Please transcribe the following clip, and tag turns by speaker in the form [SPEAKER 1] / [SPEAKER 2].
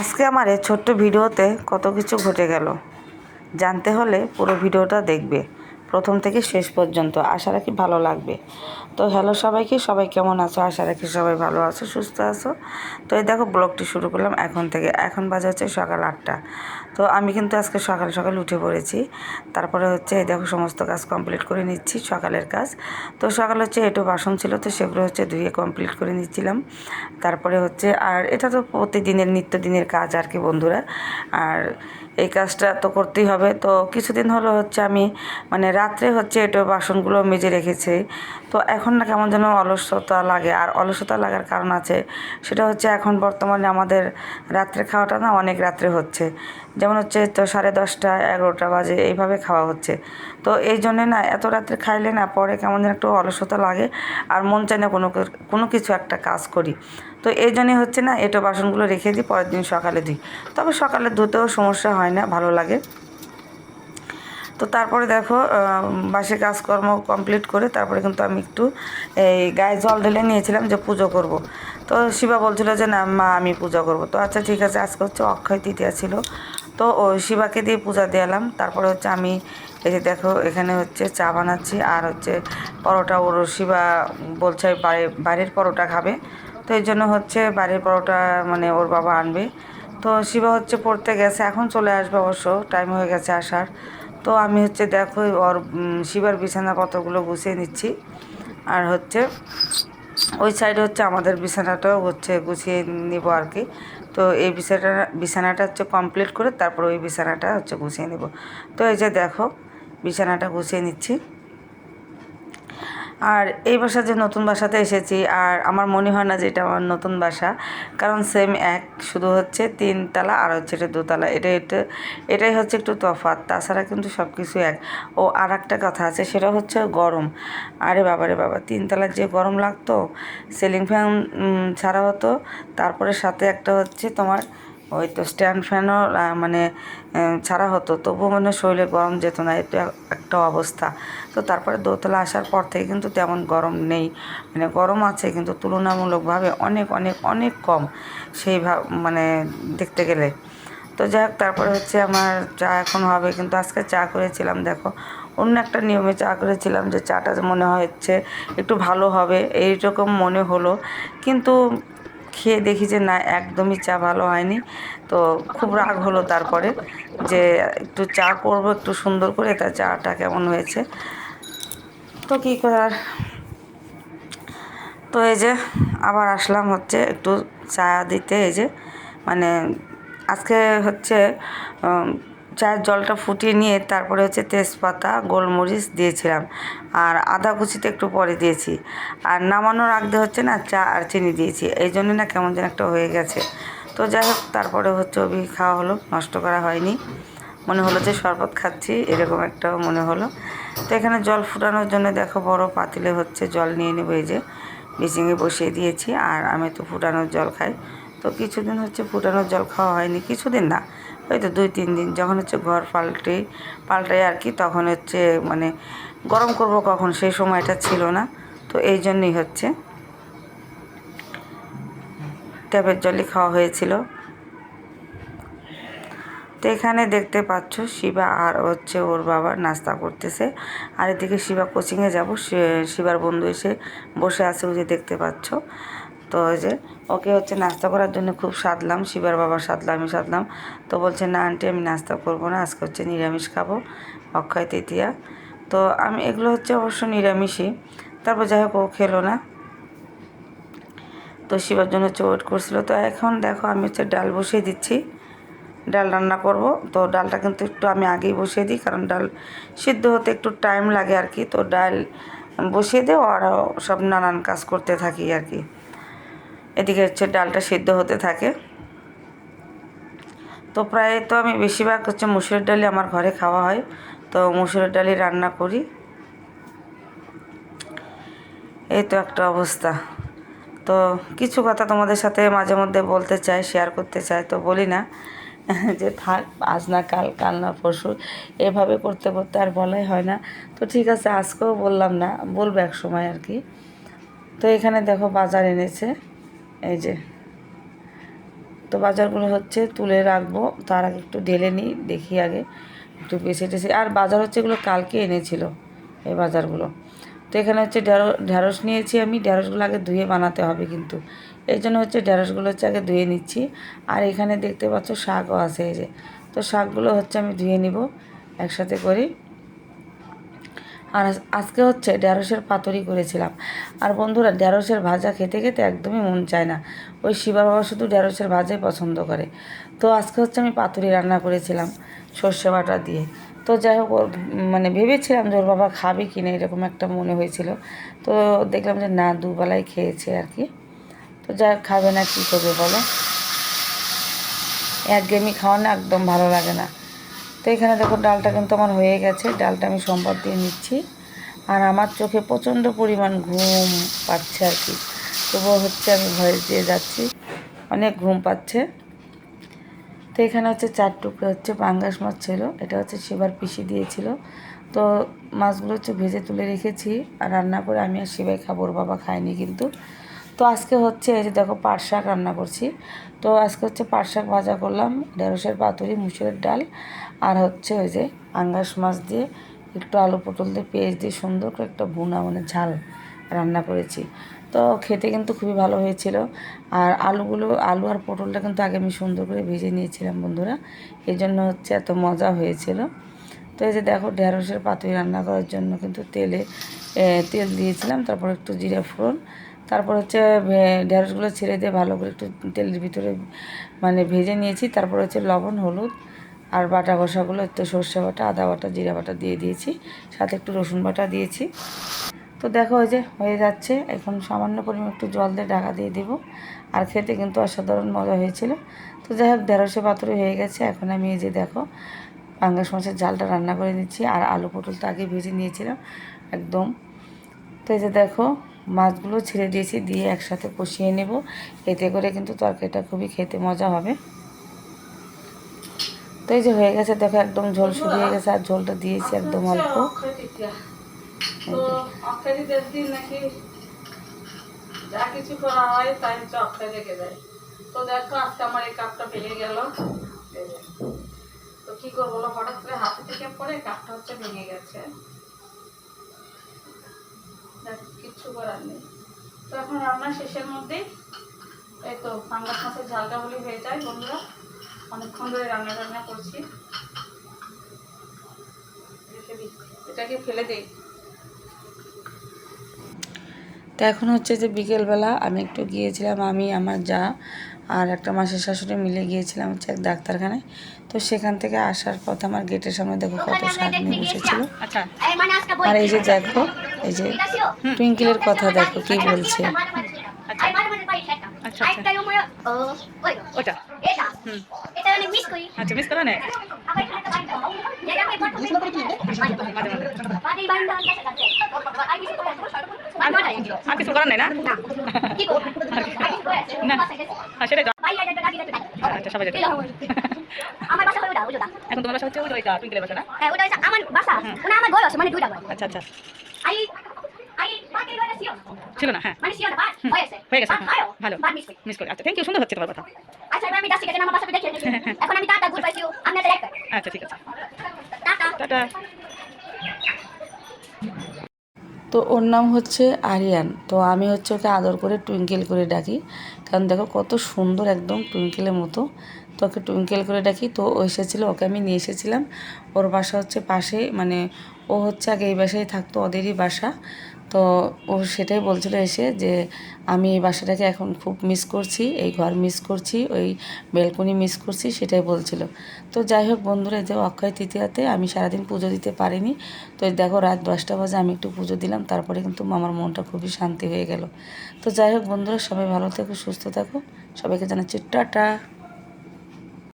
[SPEAKER 1] আজকে আমার এই ছোট্ট ভিডিওতে কত কিছু ঘটে গেল। জানতে হলে পুরো ভিডিওটা দেখবে। প্রথম থেকে শেষ পর্যন্ত। আশা রাখি ভালো লাগবে। তো হ্যালো সবাইকে, সবাই কেমন আছো? আশা রাখি সবাই ভালো আছো, সুস্থ আছো। তো এই দেখো ব্লগটি শুরু করলাম এখন থেকে। এখন বাজে হচ্ছে সকাল আটটা। তো আমি কিন্তু আজকে সকাল সকাল উঠে পড়েছি। তারপরে হচ্ছে এই দেখো সমস্ত কাজ কমপ্লিট করে নিচ্ছি, সকালের কাজ। তো সকাল হচ্ছে একটু বাসন ছিল, তো সেগুলো হচ্ছে ধুয়ে কমপ্লিট করে নিচ্ছিলাম। তারপরে হচ্ছে আর এটা তো প্রতিদিনের, নিত্যদিনের কাজ আর কি বন্ধুরা। আর এই কাজটা তো করতেই হবে। তো কিছুদিন হলো হচ্ছে আমি মানে রাত্রে হচ্ছে একটু বাসনগুলো মেজে রেখেছি। তো এখন না কেমন যেন অলসতা লাগে। আর অলসতা লাগার কারণ আছে, সেটা হচ্ছে এখন বর্তমানে আমাদের রাত্রে খাওয়াটা না অনেক রাত্রে হচ্ছে। যেমন হচ্ছে তো সাড়ে দশটা, এগারোটা বাজে এইভাবে খাওয়া হচ্ছে। তো এই জন্যে না এত রাত্রে খাইলে না পরে কেমন যেন একটু অলসতা লাগে আর মন চায় না কোনো কোনো কিছু একটা কাজ করি। তো এই জন্যে হচ্ছে না এটো বাসনগুলো রেখে দিই, পরের দিন সকালে ধুই তবে সকালে ধুতেও সমস্যা হয় না, ভালো লাগে। তো তারপরে দেখো বাসি কাজকর্ম কমপ্লিট করে তারপরে কিন্তু আমি একটু এই গায়ে জল ঢেলে নিয়েছিলাম যে পুজো করব। তো শিবা বলছিল যে, না, মা, আমি পূজা করব। তো আচ্ছা ঠিক আছে, আজকে হচ্ছে অক্ষয় তৃতীয়া ছিল। তো ও শিবাকে দিয়ে পূজা দিলাম তারপরে হচ্ছে আমি এই যে দেখো, এখানে হচ্ছে চা বানাচ্ছি আর হচ্ছে পরোটা। ওর শিবা বলছে বাড়ির পরোটা খাবে। তো এই জন্য হচ্ছে বাড়ির পরোটা মানে ওর বাবা আনবে। তো শিবা হচ্ছে পড়তে গেছে, এখন চলে আসবে অবশ্য। টাইম হয়ে গেছে আসার। তো আমি হচ্ছে দেখো ওর শিবার বিছানা কতগুলো গুছিয়ে নিচ্ছি। আর হচ্ছে ওই সাইডে হচ্ছে আমাদের বিছানাটাও হচ্ছে গুছিয়ে নিব আর কি। তো এই বিছানাটা বিছানাটা হচ্ছে কমপ্লিট করে তারপর ওই বিছানাটা হচ্ছে গুছিয়ে নিব। তো এই যে দেখো, বিছানাটা গুছিয়ে নিচ্ছি। আর এই বাসা যে নতুন বাসাতে এসেছি, আর আমার মনে হয় না যে এটা আমার নতুন বাসা, কারণ সেম এক, শুধু হচ্ছে তিনতলা আর হচ্ছে এটা দোতলা। এটা এটা এটাই হচ্ছে একটু তফাৎ, তাছাড়া কিন্তু সব কিছু এক। ও আর একটা কথা আছে, সেটা হচ্ছে গরম। আরে বাবা রে বাবা, তিনতলার যে গরম লাগতো সিলিং ফ্যান ছাড়া হতো, তারপরে সাথে একটা হচ্ছে তোমার ওই তো স্ট্যান্ড ফ্যানও মানে ছাড়া হতো। তবুও মানে শরীরে গরম যেত না এটা একটা অবস্থা। তো তারপরে দোতলা আসার পর থেকে কিন্তু তেমন গরম নেই। মানে গরম আছে, কিন্তু তুলনামূলকভাবে অনেক অনেক অনেক কম সেই মানে দেখতে গেলে। তো যাই হোক তারপরে হচ্ছে আমার চা এখন হবে, কিন্তু আজকে চা করেছিলাম, দেখো। অন্য একটা নিয়মে চা করেছিলাম যে, চাটা মনে হচ্ছে একটু ভালো হবে, এইরকম মনে হলো। কিন্তু খেয়ে দেখি যে না, একদমই চা ভালো হয়নি। তো খুব রাগ হলো তারপরে যে একটু চা করব, একটু সুন্দর করে, তা চাটা কেমন হয়েছে? তো কী করার? তো এই যে আবার আসলাম হচ্ছে একটু চা দিতে, এই যে মানে আজকে হচ্ছে চায়ের জলটা ফুটিয়ে নিয়ে তারপরে হচ্ছে তেজপাতা, গোলমরিচ দিয়েছিলাম। আর আদা কুচিতে একটু পরে দিয়েছি। আর নামানোর আগে হচ্ছে না চা আর চিনি দিয়েছি। এই জন্য না কেমন যেন একটা হয়ে গেছে। তো যাই হোক, তারপরে হচ্ছে অভি খাওয়া হলো। নষ্ট করা হয়নি। মনে হলো যে শরবত খাচ্ছি, এরকম একটা মনে হলো। তো এখানে জল ফুটানোর জন্য দেখো বড় পাতিলে হচ্ছে জল নিয়ে নেব এই যে। বিচিঙে বসিয়ে দিয়েছি আর আমি তো ফুটানোর জল খাই। তো কিছুদিন হচ্ছে ফুটানোর জল খাওয়া হয়নি, কিছুদিন না। ওই তো দুই, তিন দিন যখন হচ্ছে ঘর পাল্টে, পাল্টাই আর কি, তখন হচ্ছে মানে গরম করব কখন? সেই সময়টা ছিল না। তো এই জন্যই হচ্ছে। ট্যাপের জলই খাওয়া হয়েছিল। তো এখানে দেখতে পাচ্ছ শিবা আর হচ্ছে ওর বাবা নাস্তা করতেছে। আর এদিকে শিবা কোচিংয়ে যাব। শিবার বন্ধু এসে বসে আছে ওই যে দেখতে পাচ্ছ। তো ওই যে ওকে হচ্ছে নাস্তা করার জন্য খুব সাধলাম, শিবার বাবা সাধলাম আমি সাধলাম। তো বলছে, না আন্টি, আমি নাস্তা করব না, আজকে হচ্ছে নিরামিষ খাব, অক্ষয় তৃতীয়া। তো আমি, এগুলো হচ্ছে অবশ্য নিরামিষই। তারপর যাই হোক, ও খেলো না। তো শিবার জন্য হচ্ছে ওয়েট করছিল। তো এখন দেখো, আমি হচ্ছে ডাল বসিয়ে দিচ্ছি। ডাল রান্না করব। তো ডালটা কিন্তু একটু আমি আগেই বসিয়ে দিই, কারণ ডাল সিদ্ধ হতে একটু টাইম লাগে আর কি। তো ডাল বসিয়ে দেও আর সব নানান কাজ করতে থাকি আর কি। এদিকে হচ্ছে ডালটা সিদ্ধ হতে থাকে। তো প্রায় তো আমি বেশিরভাগ হচ্ছে মুসুরের ডালই আমার ঘরে খাওয়া হয়। তো মুসুরের ডালই রান্না করি। এই তো একটা অবস্থা। তো কিছু কথা তোমাদের সাথে মাঝে মধ্যে বলতে চাই শেয়ার করতে চাই, তো বলি না। যে থাক, আজ না কাল কাল না পরশু, এভাবে করতে করতে আর বলাই হয় না। তো ঠিক আছে, আজকেও বললাম না, বলব এক সময় আর কি। তো এখানে দেখো বাজার এনেছে। এই যে। তো বাজারগুলো হচ্ছে তুলে রাখব, তার আগে একটু ঢেলে নিই, দেখি আগে একটু বেছে টেছে। আর বাজার হচ্ছে এগুলো কালকে এনেছিল, এই বাজারগুলো। তো এখানে হচ্ছে ঢেঁড়স নিয়েছি আমি, ঢেঁড়সগুলো আগে ধুয়ে বানাতে হবে কিন্তু। এই জন্য হচ্ছে ঢেঁড়সগুলো হচ্ছে আগে ধুয়ে নিচ্ছি। আর এখানে দেখতে পাচ্ছ শাকও আছে এই যে। তো শাকগুলো হচ্ছে আমি ধুয়ে নিব, একসাথে করে। আর আজকে হচ্ছে ঢ্যাঁড়সের পাতুরি করেছিলাম। আর বন্ধুরা ঢ্যাঁড়সের ভাজা খেতে খেতে একদমই মন চায় না। ওই শিবা বাবা শুধু ঢ্যাঁড়সের ভাজাই পছন্দ করে। তো আজকে হচ্ছে আমি পাতুরি রান্না করেছিলাম, সর্ষে বাটা দিয়ে। তো যাই হোক, ওর মানে ভেবেছিলাম যে ওর বাবা খাবে কি না এরকম একটা মনে হয়েছিল। তো দেখলাম যে না, দুবেলাই খেয়েছে আর কি। তো যাই খাবে না, কী করবে বলো? একঘেয়েমি খাওয়া না একদম ভালো লাগে না। তো এখানে দেখো ডালটা কিন্তু আমার হয়ে গেছে। ডালটা আমি সম্বাদ দিয়ে নিচ্ছি। আর আমার চোখে প্রচণ্ড পরিমাণ ঘুম পাচ্ছে আর কি। তবুও হচ্ছে আমি ভয়েস দিয়ে যাচ্ছি। অনেক ঘুম পাচ্ছে। তো এখানে হচ্ছে চার টুকরো হচ্ছে পাঙ্গাস মাছ ছিল। এটা হচ্ছে সেবার পিসি দিয়েছিল। তো মাছগুলো হচ্ছে ভেজে তুলে রেখেছি। আর রান্না করে আমি আর সেবাই খাব বাবা খায়নি কিন্তু। তো আজকে হচ্ছে এই যে দেখো পাট শাক রান্না করছি। তো আজকে হচ্ছে পাট শাক ভাজা করলাম, ঢেঁড়সের পাতুরি, মুসুরের ডাল, আর হচ্ছে ওই যে আঙ্গাস মাছ দিয়ে একটু আলু পটল দিয়ে পেঁয়াজ দিয়ে সুন্দর করে একটা ভুনা মানে ঝাল রান্না করেছি। তো খেতে কিন্তু খুবই ভালো হয়েছিল। আর আলুগুলো, আলু আর পটলটা কিন্তু আগে আমি সুন্দর করে ভেজে নিয়েছিলাম বন্ধুরা এই জন্য হচ্ছে এত মজা হয়েছিল। তো এই যে দেখো ঢেঁড়সের পাতুরি রান্না করার জন্য কিন্তু তেলে তেল দিয়েছিলাম, তারপর একটু জিরা ফোড়ন তারপর হচ্ছে ঢেঁড়সগুলো ছেড়ে দিয়ে ভালো করে একটু তেলের ভিতরে মানে ভেজে নিয়েছি। তারপর হচ্ছে লবণ, হলুদ আর বাটা কষাগুলো, একটু সর্ষে বাটা, আদা বাটা, জিরা বাটা দিয়ে দিয়েছি। সাথে একটু রসুন বাটা দিয়েছি। তো দেখো ওই যে, হয়ে যাচ্ছে। এখন সামান্য পরিমাণ একটু জল দিয়ে ঢাকা দিয়ে দেব। আর খেতে কিন্তু অসাধারণ মজা হয়েছিল। তো যাই হোক দেড়শো পাতুরি হয়ে গেছে। এখন আমি এই যে দেখো, পাঙ্গাস মাছের ঝালটা রান্না করে নিচ্ছি। আর আলু পটল তো আগে ভেজে নিয়েছিলাম, একদম। তো এই যে দেখো মাছগুলো ছেড়ে দিয়েছি দিয়ে একসাথে কষিয়ে নেব। এতে করে কিন্তু তরকারিটা খুবই খেতে মজা হবে। তো এই যে হয়ে গেছে দেখো একদম ঝোল শুকিয়ে গেছে আর ঝোলটা দিয়েছি একদম অল্প।
[SPEAKER 2] যা কিছু করা হয় তাই হচ্ছে অক্ষয় রেখে দেয়। তো দেখো আজকে আমার এই কাপটা ভেঙে গেল। তো কি করব বলো হঠাৎ করে হাতে থেকে পড়ে কাপটা হচ্ছে ভেঙে গেছে। দেখ, কিচ্ছু করার নেই। তো এখন রান্না শেষের মধ্যেই এই তো পাঙ্গাস মাছের ঝালটা হলে হয়ে যায় বন্ধুরা। অনেকক্ষণ ধরে রান্না টান্না করছি। এটাকে ফেলে দিই।
[SPEAKER 1] তো এখন হচ্ছে যে বিকেলবেলা আমি একটু গিয়েছিলাম আমি আমার যা আর একটা মাসের শাশুড়ি মিলে গিয়েছিলাম হচ্ছে এক ডাক্তারখানায়। তো সেখান থেকে আসার পথে আমার গেটের সামনে দেখো কত শাক নিয়ে বসেছিল।
[SPEAKER 2] আচ্ছা।
[SPEAKER 1] আর এই যে দেখো এই যে টুইঙ্কেলের কথা দেখো কি বলছে?
[SPEAKER 2] আচ্ছা। আচ্ছা ওটা হুম। আচ্ছা মিস করা নেই আর কিছু করার নেই না? না। হ্যাঁ সেটাই তো। আচ্ছা সবাই
[SPEAKER 3] আমার বাসা ওটা ওটা
[SPEAKER 2] এখন তোমার বাসা হচ্ছে ওই টুইঙ্কেলের বাসা না?
[SPEAKER 3] হ্যাঁ ওটা আমার বাসা। মানে আমার বয়স মানে দুইটা
[SPEAKER 2] আচ্ছা আচ্ছা। ছিল না হ্যাঁ
[SPEAKER 3] মানে সিও না বাদ হয়েছে
[SPEAKER 2] হয়ে গেছে হ্যাঁ। ভালো
[SPEAKER 3] মিস করি
[SPEAKER 2] আচ্ছা থ্যাংক ইউ সুন্দর হচ্ছে তোমার কথা
[SPEAKER 3] আচ্ছা
[SPEAKER 2] আচ্ছা ঠিক আছে
[SPEAKER 3] টাটা
[SPEAKER 1] তো ওর নাম হচ্ছে আরিয়ান তো আমি হচ্ছে ওকে আদর করে টুইঙ্কেল করে ডাকি। কারণ দেখো কত সুন্দর একদম টুইঙ্কেলের মতো। তো ওকে টুইঙ্কেল করে ডাকি, তো ও এসেছিল, ওকে আমি নিয়ে এসেছিলাম। ওর বাসা হচ্ছে পাশে মানে ও হচ্ছে আগে এই বাসায় থাকতো, ওদেরই বাসা। তো ও সেটাই বলছিল এসে যে, আমি এই বাসাটাকে এখন খুব মিস করছি, এই ঘর মিস করছি, ওই বেলকনি মিস করছি, সেটাই বলছিল। তো যাই হোক বন্ধুরা যে অক্ষয় তৃতীয়াতে আমি সারাদিন পুজো দিতে পারিনি। তো দেখো রাত দশটা বাজে, আমি একটু পুজো দিলাম, তারপরে কিন্তু আমার মনটা খুবই শান্তি হয়ে গেল। তো যাই হোক বন্ধুরা, সবাই ভালো থেকো, সুস্থ থাকো। সবাইকে জানাচ্ছি টাটা।